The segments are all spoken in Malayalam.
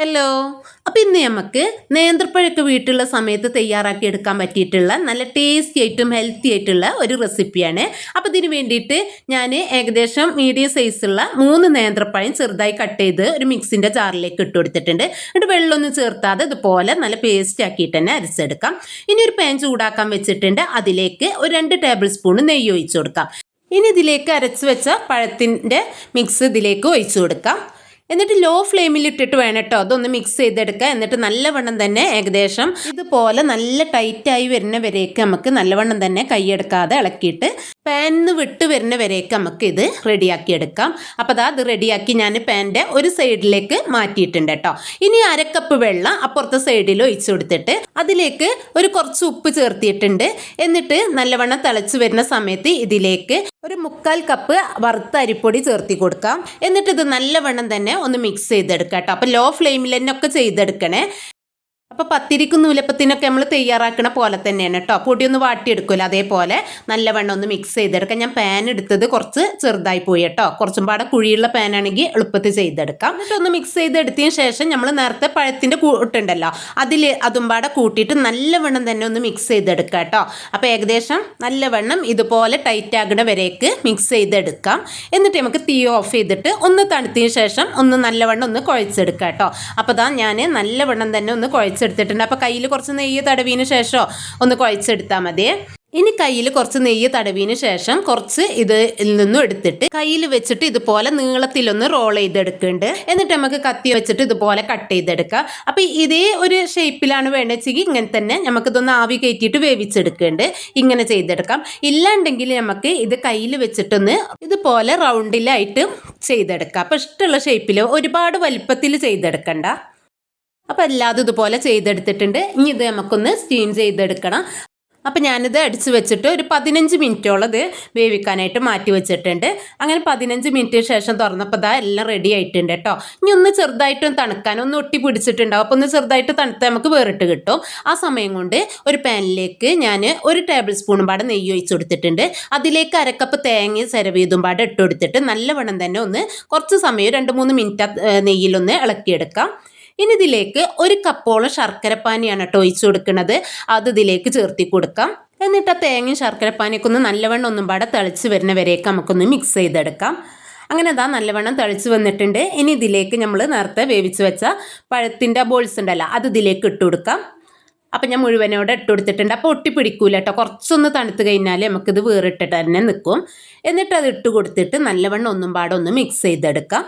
ഹലോ. അപ്പോൾ ഇന്ന് നമുക്ക് നേന്ത്രപ്പഴമൊക്കെ വീട്ടിലുള്ള സമയത്ത് തയ്യാറാക്കി എടുക്കാൻ പറ്റിയിട്ടുള്ള നല്ല ടേസ്റ്റി ആയിട്ടും ഹെൽത്തി ആയിട്ടുള്ള ഒരു റെസിപ്പിയാണ് അപ്പോൾ ഇതിന് വേണ്ടിയിട്ട് ഞാൻ ഏകദേശം മീഡിയം സൈസുള്ള മൂന്ന് നേന്ത്രപ്പഴം ചെറുതായി കട്ട് ചെയ്ത് ഒരു മിക്സിന്റെ ജാറിലേക്ക് ഇട്ട് കൊടുത്തിട്ടുണ്ട്. എന്നിട്ട് വെള്ളമൊന്നും ചേർത്താതെ ഇതുപോലെ നല്ല പേസ്റ്റ് ആക്കിയിട്ട് തന്നെ അരച്ചെടുക്കാം. ഇനി ഒരു പാൻ ചൂടാക്കാൻ വെച്ചിട്ടുണ്ട്. അതിലേക്ക് ഒരു രണ്ട് ടേബിൾ സ്പൂൺ നെയ്യ് ഒഴിച്ചു കൊടുക്കാം. ഇനി ഇതിലേക്ക് അരച്ച് വെച്ച പഴത്തിന്റെ മിക്സ് ഇതിലേക്ക് ഒഴിച്ചു കൊടുക്കാം. എന്നിട്ട് ലോ ഫ്ലെയിമിൽ ഇട്ടിട്ട് വേണം കേട്ടോ അതൊന്ന് മിക്സ് ചെയ്തെടുക്കുക എന്നിട്ട് നല്ലവണ്ണം തന്നെ ഏകദേശം ഇതുപോലെ നല്ല ടൈറ്റായി വരുന്ന വരേക്ക് നമുക്ക് നല്ലവണ്ണം തന്നെ കൈയെടുക്കാതെ ഇളക്കിയിട്ട് പാനിന്ന് വിട്ട് വരുന്ന നമുക്ക് ഇത് റെഡിയാക്കി എടുക്കാം. അപ്പോൾ അതാ അത് റെഡിയാക്കി ഞാൻ പാന്റെ ഒരു സൈഡിലേക്ക് മാറ്റിയിട്ടുണ്ട് കേട്ടോ ഇനി അരക്കപ്പ് വെള്ളം അപ്പുറത്തെ സൈഡിൽ ഒഴിച്ച് കൊടുത്തിട്ട് അതിലേക്ക് ഒരു കുറച്ച് ഉപ്പ് ചേർത്തിയിട്ടുണ്ട്. എന്നിട്ട് നല്ലവണ്ണം തിളച്ച് വരുന്ന സമയത്ത് ഇതിലേക്ക് ഒരു മുക്കാൽ കപ്പ് വറുത്ത അരിപ്പൊടി ചേർത്തി കൊടുക്കാം. എന്നിട്ട് ഇത് നല്ലവണ്ണം തന്നെ ഒന്ന് മിക്സ് ചെയ്തെടുക്കാം കേട്ടോ. അപ്പോൾ ലോ ഫ്ലെയിമിൽ തന്നെ ഒക്കെ ചെയ്തെടുക്കണേ. അപ്പോൾ പത്തിരിക്കും നൂലപ്പത്തിനൊക്കെ നമ്മൾ തയ്യാറാക്കണ പോലെ തന്നെയാണ് കേട്ടോ. പൊടി ഒന്ന് വാട്ടിയെടുക്കില്ല അതേപോലെ. നല്ലവണ്ണം ഒന്ന് മിക്സ് ചെയ്തെടുക്കാം. ഞാൻ പാൻ എടുത്തത് കുറച്ച് ചെറുതായി പോയി കേട്ടോ. കുറച്ചും പാടെ കുഴിയുള്ള പാനാണെങ്കിൽ എളുപ്പത്തിൽ ചെയ്തെടുക്കാം. എന്നിട്ട് ഒന്ന് മിക്സ് ചെയ്തെടുത്തതിന് ശേഷം നമ്മൾ നേരത്തെ പഴത്തിന്റെ കൂട്ടുണ്ടല്ലോ അതിൽ അതും പാടെ കൂട്ടിയിട്ട് നല്ലവണ്ണം തന്നെ ഒന്ന് മിക്സ് ചെയ്തെടുക്കുക കേട്ടോ. അപ്പോൾ ഏകദേശം നല്ലവണ്ണം ഇതുപോലെ ടൈറ്റ് ആകുന്ന വരേക്ക് മിക്സ് ചെയ്തെടുക്കാം. എന്നിട്ട് നമുക്ക് തീ ഓഫ് ചെയ്തിട്ട് ഒന്ന് തണുത്തതിന് ശേഷം ഒന്ന് നല്ലവണ്ണം ഒന്ന് കുഴച്ചെടുക്കാം കേട്ടോ. അപ്പോൾ ഞാൻ നല്ലവണ്ണം തന്നെ ഒന്ന് കുഴച്ച് കുഴച്ചെടുത്തിട്ടുണ്ട്. അപ്പോൾ കയ്യിൽ കുറച്ച് നെയ്യ് തടവിന് ശേഷം ഒന്ന് കുഴച്ചെടുത്താൽ മതി. ഇനി കയ്യിൽ കുറച്ച് നെയ്യ് തടവിന് ശേഷം കുറച്ച് ഇതിൽ നിന്നും എടുത്തിട്ട് കയ്യിൽ വെച്ചിട്ട് ഇതുപോലെ നീളത്തിലൊന്ന് റോൾ ചെയ്തെടുക്കുന്നുണ്ട്. എന്നിട്ട് നമുക്ക് കത്തി വെച്ചിട്ട് ഇതുപോലെ കട്ട് ചെയ്തെടുക്കാം. അപ്പം ഇതേ ഒരു ഷേപ്പിലാണ് വേണ്ടതെങ്കിൽ ഇങ്ങനെ തന്നെ നമുക്കിതൊന്ന് ആവി കയറ്റിയിട്ട് വേവിച്ചെടുക്കുന്നുണ്ട്. ഇങ്ങനെ ചെയ്തെടുക്കാം. ഇല്ലാണ്ടെങ്കിൽ നമുക്ക് ഇത് കയ്യിൽ വെച്ചിട്ടൊന്ന് ഇതുപോലെ റൗണ്ടിലായിട്ട് ചെയ്തെടുക്കാം. അപ്പം ഇഷ്ടമുള്ള ഷേപ്പിൽ ഒരുപാട് വലിപ്പത്തിൽ ചെയ്തെടുക്കണ്ട. അപ്പോൾ എല്ലാതും ഇതുപോലെ ചെയ്തെടുത്തിട്ടുണ്ട്. ഇനി ഇത് നമുക്കൊന്ന് സ്റ്റീം ചെയ്തെടുക്കണം. അപ്പോൾ ഞാനിത് അടിച്ച് വെച്ചിട്ട് ഒരു പതിനഞ്ച് മിനിറ്റോളം ഇത് വേവിക്കാനായിട്ട് മാറ്റി വെച്ചിട്ടുണ്ട്. അങ്ങനെ പതിനഞ്ച് മിനിറ്റിന് ശേഷം തുറന്നപ്പോൾ ഇതാ എല്ലാം റെഡി ആയിട്ടുണ്ട് കേട്ടോ. ഇനി ഒന്ന് ചെറുതായിട്ടും തണുക്കാൻ ഒന്ന് ഒട്ടി പിടിച്ചിട്ടുണ്ടാവും. അപ്പോൾ ഒന്ന് ചെറുതായിട്ട് തണുത്ത് നമുക്ക് വേറിട്ട് കിട്ടും. ആ സമയം കൊണ്ട് ഒരു പാനിലേക്ക് ഞാൻ ഒരു ടേബിൾ സ്പൂണും പാടെ നെയ്യ് ഒഴിച്ച് കൊടുത്തിട്ടുണ്ട്. അതിലേക്ക് അരക്കപ്പ് തേങ്ങ സെരവ് പാടെ ഇട്ട് കൊടുത്തിട്ട് നല്ലവണ്ണം തന്നെ ഒന്ന് കുറച്ച് സമയം രണ്ട് മൂന്ന് മിനിറ്റ് നെയ്യിലൊന്ന് ഇളക്കിയെടുക്കാം. ഇനി ഇതിലേക്ക് ഒരു കപ്പോളം ശർക്കരപ്പാനിയാണ് കേട്ടോ ഒഴിച്ചു കൊടുക്കുന്നത്. അത് ഇതിലേക്ക് ചേർത്തി കൊടുക്കാം. എന്നിട്ട് ആ തേങ്ങയും ശർക്കരപ്പാനിയൊക്കെ ഒന്ന് നല്ലവണ്ണം ഒന്നും പാടെ തിളച്ച് വരുന്ന വരെയൊക്കെ നമുക്കൊന്ന് മിക്സ് ചെയ്തെടുക്കാം. അങ്ങനെ അതാ നല്ലവണ്ണം തിളച്ച് വന്നിട്ടുണ്ട്. ഇനി ഇതിലേക്ക് നമ്മൾ നേരത്തെ വേവിച്ച് വെച്ച പഴത്തിന്റെ ബോൾസ് ഉണ്ടല്ലോ അത് ഇതിലേക്ക് ഇട്ട് കൊടുക്കാം. അപ്പം ഞാൻ മുഴുവനോടെ ഇട്ട് കൊടുത്തിട്ടുണ്ട്. അപ്പോൾ ഒട്ടി പിടിക്കൂല കേട്ടോ. കുറച്ചൊന്ന് തണുത്ത് കഴിഞ്ഞാൽ നമുക്കിത് വേറിട്ടിട്ട് തന്നെ നിൽക്കും എന്നിട്ട് അത് ഇട്ട് കൊടുത്തിട്ട് നല്ലവണ്ണം ഒന്നും പാടെ ഒന്ന് മിക്സ് ചെയ്തെടുക്കാം.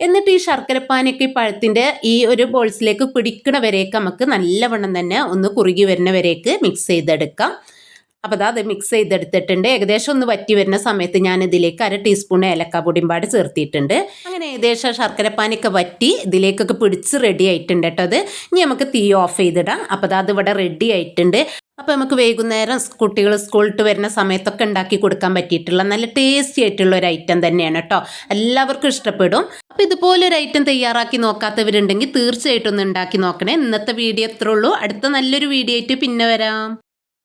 എന്നിട്ട് ഈ ശർക്കരപ്പാനൊക്കെ ഈ പഴത്തിന്റെ ഈ ഒരു ബോൾസിലേക്ക് പിടിക്കണ വരേക്ക് നമുക്ക് നല്ലവണ്ണം തന്നെ ഒന്ന് കുറുകി വരുന്ന വരേക്ക് മിക്സ് ചെയ്തെടുക്കാം അപ്പോൾ അത് മിക്സ് ചെയ്തെടുത്തിട്ടുണ്ട്. ഏകദേശം ഒന്ന് വറ്റി വരുന്ന സമയത്ത് ഞാൻ ഇതിലേക്ക് അര ടീസ്പൂൺ ഏലക്ക പാട് ചേർത്തിയിട്ടുണ്ട്. അങ്ങനെ ഏകദേശം ശർക്കരപ്പാനൊക്കെ വറ്റി ഇതിലേക്കൊക്കെ പിടിച്ച് റെഡി ആയിട്ടുണ്ട് കേട്ടോ അത്. ഇനി നമുക്ക് തീ ഓഫ് ചെയ്തിടാം. അപ്പോൾ അത് ഇവിടെ റെഡി ആയിട്ടുണ്ട്. അപ്പോൾ നമുക്ക് വൈകുന്നേരം കുട്ടികൾ സ്കൂളിട്ട് വരുന്ന സമയത്തൊക്കെ ഉണ്ടാക്കി കൊടുക്കാൻ പറ്റിയിട്ടുള്ള നല്ല ടേസ്റ്റി ആയിട്ടുള്ള ഒരു ഐറ്റം തന്നെയാണ് കേട്ടോ എല്ലാവർക്കും ഇഷ്ടപ്പെടും. അപ്പോൾ ഇതുപോലൊരു ഐറ്റം തയ്യാറാക്കി നോക്കാത്തവരുണ്ടെങ്കിൽ തീർച്ചയായിട്ടും ഒന്ന് ഉണ്ടാക്കി നോക്കണേ. ഇന്നത്തെ വീഡിയോ എത്ര ഉള്ളൂ. അടുത്ത നല്ലൊരു വീഡിയോ ആയിട്ട് പിന്നെ വരാം.